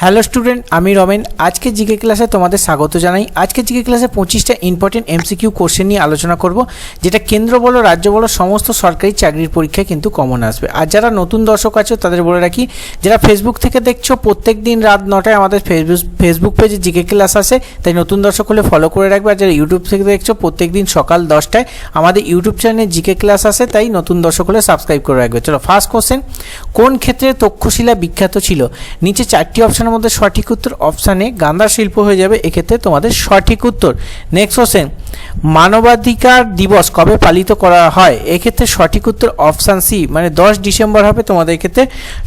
Hello student আমি রমেন। আজকে GK ক্লাসে তোমাদের স্বাগত জানাই। আজকে জিকে ক্লাসে পঁচিশটা ইম্পর্টেন্ট এমসিকিউ কোশ্চেন নিয়ে আলোচনা করব, যেটা কেন্দ্র বলো, রাজ্য বলো, সমস্ত সরকারি চাকরির পরীক্ষায় কিন্তু কমন আসবে। আর যারা নতুন দর্শক আছে, তাদের বলে রাখি, যারা ফেসবুক থেকে দেখছ প্রত্যেক দিন রাত নটায় আমাদের ফেসবুক ফেসবুক পেজে জিকে ক্লাস আসে। তাই নতুন দর্শক হলে ফলো করে রাখবে। আর যারা ইউটিউব থেকে দেখছ প্রত্যেক দিন সকাল দশটায় আমাদের ইউটিউব চ্যানেলে জিকে ক্লাস আসে। তাই নতুন দর্শক হলে সাবস্ক্রাইব করে রাখবে। চলো ফার্স্ট কোশ্চেন কোন ক্ষেত্রে তক্ষশিলা বিখ্যাত ছিল? নিচে চারটি অপশনের মধ্যে সঠিক উত্তর অপশানে গান্ধার শিল্প হয়ে যাবে, এক্ষেত্রে তোমাদের সঠিক উত্তর। নেক্সট কোশ্চেন মানবাধিকার দিবস কবে পালিত করা হয়? এক্ষেত্রে সঠিক উত্তর অপশান সি মানে দশ ডিসেম্বর হবে তোমাদের এক্ষেত্রে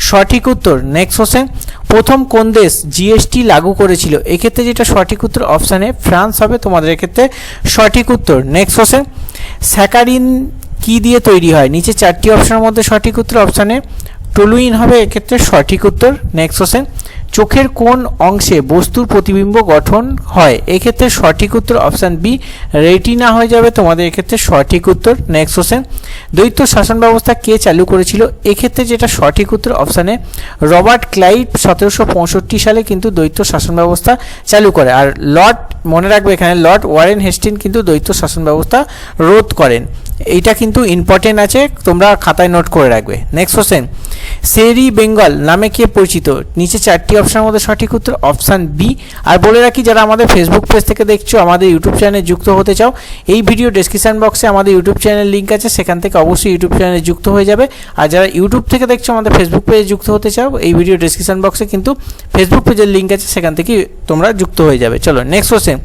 সঠিক উত্তর। নেক্সট কোশ্চেন প্রথম কোন দেশ জিএসটি লাগু করেছিল? এক্ষেত্রে যেটা সঠিক উত্তর অপশানে ফ্রান্স হবে তোমাদের এক্ষেত্রে সঠিক উত্তর। নেক্সট কোশ্চেন স্যাকারিন কি দিয়ে তৈরি হয়? নিচে চারটি অপশনের মধ্যে সঠিক উত্তর অপশানে টলুইন হবে এক্ষেত্রে সঠিক উত্তর। নেক্সট কোশ্চেন চোখের কোন অংশে বস্তুর প্রতিবিম্ব গঠন হয়? এক্ষেত্রে সঠিক উত্তর অপশান বি রেটিনা হয়ে যাবে। তোমাদের এক্ষেত্রে সঠিক উত্তর নেক্সট কোশ্চেন দ্বৈত শাসন ব্যবস্থা কে চালু করেছিল? এক্ষেত্রে যেটা সঠিক উত্তর অপশানে রবার্ট ক্লাইভ সতেরোশো পঁয়ষট্টি সালে কিন্তু দ্বৈত শাসন ব্যবস্থা চালু করে। আর লর্ড, মনে রাখবে এখানে লর্ড ওয়ারেন হেস্টিন কিন্তু দ্বৈত শাসন ব্যবস্থা রোধ করেন। এইটা কিন্তু ইম্পর্টেন্ট আছে, তোমরা খাতায় নোট করে রাখবে। নেক্সট কোশ্চেন সেরি বেঙ্গল নামে কে পরিচিত? নিচে চারটি অপশনের মধ্যে সঠিক উত্তর অপশান বি আর বলে রাখি, যারা আমাদের ফেসবুক পেজ থেকে দেখছ, আমাদের ইউটিউব চ্যানেলে যুক্ত হতে চাও, এই ভিডিও ডেসক্রিপশন বক্সে আমাদের ইউটিউব চ্যানেল লিঙ্ক আছে, সেখান থেকে অবশ্যই ইউটিউব চ্যানেলে যুক্ত হয়ে যাবে। আর যারা ইউটিউব থেকে দেখছ, আমাদের ফেসবুক পেজে যুক্ত হতে চাও, এই ভিডিও ডেসক্রিপশন বক্সে কিন্তু ফেসবুক পেজের লিঙ্ক আছে, সেখান থেকে তোমরা যুক্ত হয়ে যাবে। চলো নেক্সট কোশ্চেন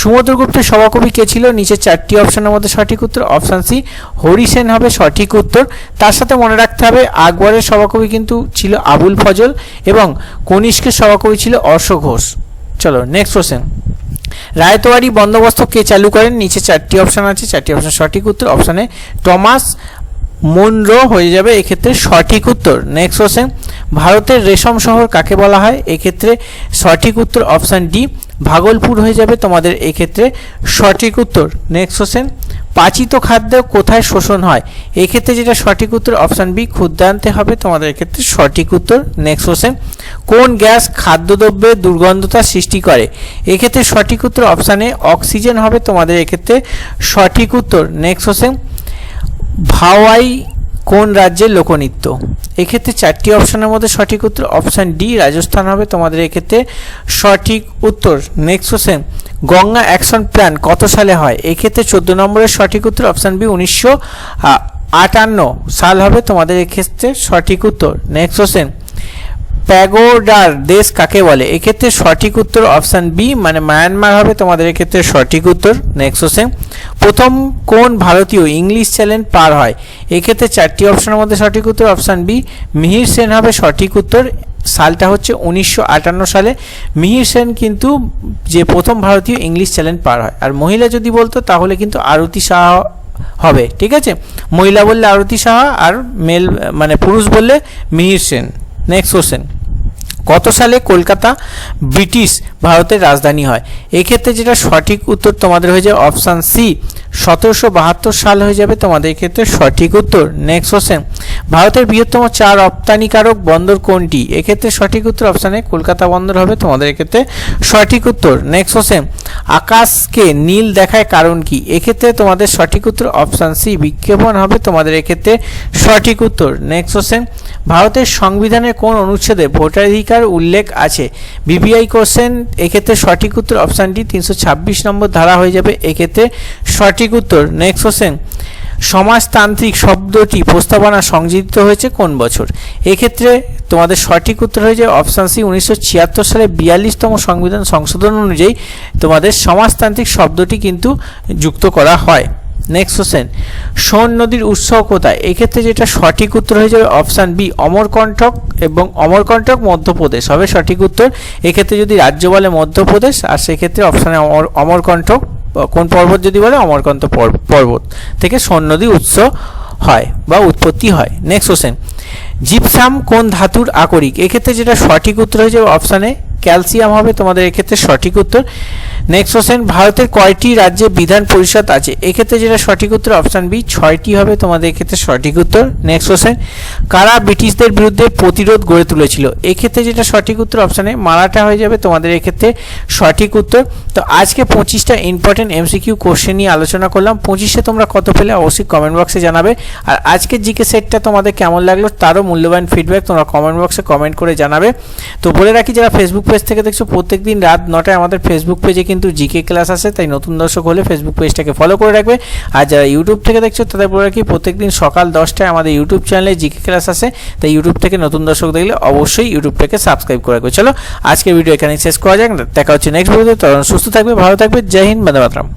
সমুদ্রগুপ্তের সভাকবি কে ছিল? নিচে চারটি অপশনের মধ্যে সঠিক উত্তর, অপশান সি হরিসেন হবে সঠিক উত্তর। তার সাথে মনে রাখতে হবে, আকবরের সভাকবি কিন্তু ছিল আবুল ফজল এবং কনিষ্কের সভাকবি ছিল অর্শ ঘোষ। চলো নেক্সট কোশ্চেন রায়তোয়ারি বন্দোবস্ত কে চালু করেন? নিচে চারটি অপশান আছে, চারটি অপশান সঠিক উত্তর অপশানে টমাস মুনরো হয়ে যাবে, এক্ষেত্রে সঠিক উত্তর। নেক্সট কোশ্চেন ভারতের রেশম শহর কাকে বলা হয়? এক্ষেত্রে সঠিক উত্তর অপশান ডি, ভাগলপুর হয়ে যাবে তোমাদের, এক্ষেত্রে সঠিক উত্তর। নেক্সট কোশ্চেন পাচিত খাদ্য কোথায় শোষণ হয়? এক্ষেত্রে যেটা সঠিক উত্তর অপশান বি ক্ষুদ্রান্তে হবে। তোমাদের এক্ষেত্রে সঠিক উত্তর নেক্সট কোশ্চেন কোন গ্যাস খাদ্যদ্রব্যে দুর্গন্ধতা সৃষ্টি করে? এক্ষেত্রে সঠিক উত্তর অপশানে অক্সিজেন হবে। তোমাদের এক্ষেত্রে সঠিক উত্তর নেক্সট কোশ্চেন ভাওয়াই কোন রাজ্যের লোকনৃত্য? এক্ষেত্রে চারটি অপশানের মধ্যে সঠিক উত্তর অপশান ডি, রাজস্থান হবে। তোমাদের এক্ষেত্রে সঠিক উত্তর next question Ganga action plan কত সালে হয়? এক্ষেত্রে চোদ্দ নম্বরের সঠিক উত্তর অপশান বি, উনিশশো আটান্ন সাল হবে। তোমাদের এক্ষেত্রে সঠিক উত্তর নেক্সট কোশ্চেন প্যাগোডার দেশ কাকে বলে? এক্ষেত্রে সঠিক উত্তর অপশান বি মানে মায়ানমার হবে। তোমাদের এক্ষেত্রে সঠিক উত্তর নেক্সট কোশ্চেন প্রথম কোন ভারতীয় ইংলিশ চ্যানেল পার হয়? এক্ষেত্রে চারটি অপশনের মধ্যে সঠিক উত্তর অপশান বি, মিহির সেন হবে সঠিক উত্তর। সালটা হচ্ছে উনিশশো আটান্ন সালে। মিহির সেন কিন্তু যে প্রথম ভারতীয় ইংলিশ চ্যানেল পার হয়। আর মহিলা যদি বলতো, তাহলে কিন্তু আরতি সাহা হবে, ঠিক আছে? মহিলা বললে আরতি সাহা আর মেল মানে পুরুষ বললে মিহির সেন নেক্সট কোশ্চেন কত সালে কলকাতা, ব্রিটিশ ভারতের রাজধানী হয়। এক্ষেত্রে যেটা সঠিক উত্তর তোমাদের হয়ে যাবে অপশান সি, সতেরোশো বাহাত্তর সাল হয়ে যাবে তোমাদের ক্ষেত্রে সঠিক উত্তর। নেক্সট কোশ্চেন ভারতের বৃহত্তম চা রপ্তানিকারক বন্দর কোনটি? এক্ষেত্রে সঠিক উত্তর অপশানে কলকাতা বন্দর হবে তোমাদের ক্ষেত্রে সঠিক উত্তর। নেক্সট কোশ্চেন আকাশকে নীল দেখায় কারণ কি? এক্ষেত্রে তোমাদের সঠিক উত্তর অপশান সি বিজ্ঞাপন হবে। তোমাদের এক্ষেত্রে সঠিক উত্তর। নেক্সট কোশ্চেন ভারতের সংবিধানের কোন অনুচ্ছেদে ভোটাধিকার উল্লেখ আছে? বিবিআই কোশ্চেন এক্ষেত্রে সঠিক উত্তর অপশানটি তিনশো ছাব্বিশ নম্বর ধারা হয়ে যাবে। এক্ষেত্রে সঠিক উত্তর। নেক্সট কোশ্চেন সমাজতান্ত্রিক শব্দটি প্রস্তাবনা সংযোজিত হয়েছে কোন বছর? এক্ষেত্রে তোমাদের সঠিক উত্তর হয়ে যায় অপশান সি উনিশশো ছিয়াত্তর সালে বিয়াল্লিশতম সংবিধান সংশোধন অনুযায়ী তোমাদের সমাজতান্ত্রিক শব্দটি কিন্তু যুক্ত করা হয়। নেক্সট কোশ্চেন সোন নদীর উৎস কোথায়? এক্ষেত্রে যেটা সঠিক উত্তর হয়ে যাবে অপশান বি অমরকণ্টক এবং অমরকণ্টক মধ্যপ্রদেশ। হবে সঠিক উত্তর। এক্ষেত্রে যদি রাজ্য বলে মধ্যপ্রদেশ, আর সেক্ষেত্রে অপশানে অমর কোন পর্বত যদি বলে, অমরকান্ত পর্বত থেকে স্বর্ণদী উৎস হয় বা উৎপত্তি হয়। নেক্সট কোশ্চেন জিপসাম কোন ধাতুর আকরিক? এক্ষেত্রে যেটা সঠিক উত্তর হয়েছে অপশানে ক্যালসিয়াম হবে। তোমাদের এক্ষেত্রে সঠিক উত্তর নেক্সট কোশ্চেন ভারতের কয়টি রাজ্যে বিধান পরিষদ আছে? এক্ষেত্রে যেটা সঠিক উত্তর অপশান বি ছয়টি হবে তোমাদের এক্ষেত্রে সঠিক উত্তর। নেক্সট কোশ্চেন কারা ব্রিটিশদের বিরুদ্ধে প্রতিরোধ গড়ে তুলেছিল? এক্ষেত্রে যেটা সঠিক উত্তর অপশানে মারাঠা হয়ে যাবে তোমাদের এক্ষেত্রে সঠিক উত্তর। তো আজকে পঁচিশটা ইম্পর্টেন্ট এমসিকিউ কোশ্চেন নিয়ে আলোচনা করলাম। পঁচিশে তোমরা কত পেলে অবশ্যই কমেন্ট বক্সে জানাবে। আর আজকের জিকে সেটটা তোমাদের কেমন লাগল, তারও মূল্যবান ফিডব্যাক তোমরা কমেন্ট বক্সে কমেন্ট করে জানাবে। তো বলে রাখি, যারা ফেসবুক পেজ থেকে দেখছ প্রত্যেক দিন রাত নটায় আমাদের ফেসবুক পেজে কিন্তু জিকে ক্লাস আছে, তাই নতুন দর্শক হলে ফেসবুক পেজটাকে ফলো করে রাখবে। আর যারা ইউটিউব থেকে দেখছ, তাদের বলে রাখি, প্রত্যেকদিন সকাল দশটায় আমাদের ইউটিউব চ্যানেলে জিকে ক্লাস আছে, তাই ইউটিউব থেকে নতুন দর্শক দেখলে অবশ্যই ইউটিউবটাকে সাবস্ক্রাইব করে রাখবে। চলো, আজকের ভিডিও এখানে শেষ করা যাক। দেখা হচ্ছে নেক্সট ভিডিওতে তখন সুস্থ থাকবে, ভালো থাকবে। জয় হিন্দ, বন্দে মাতরম।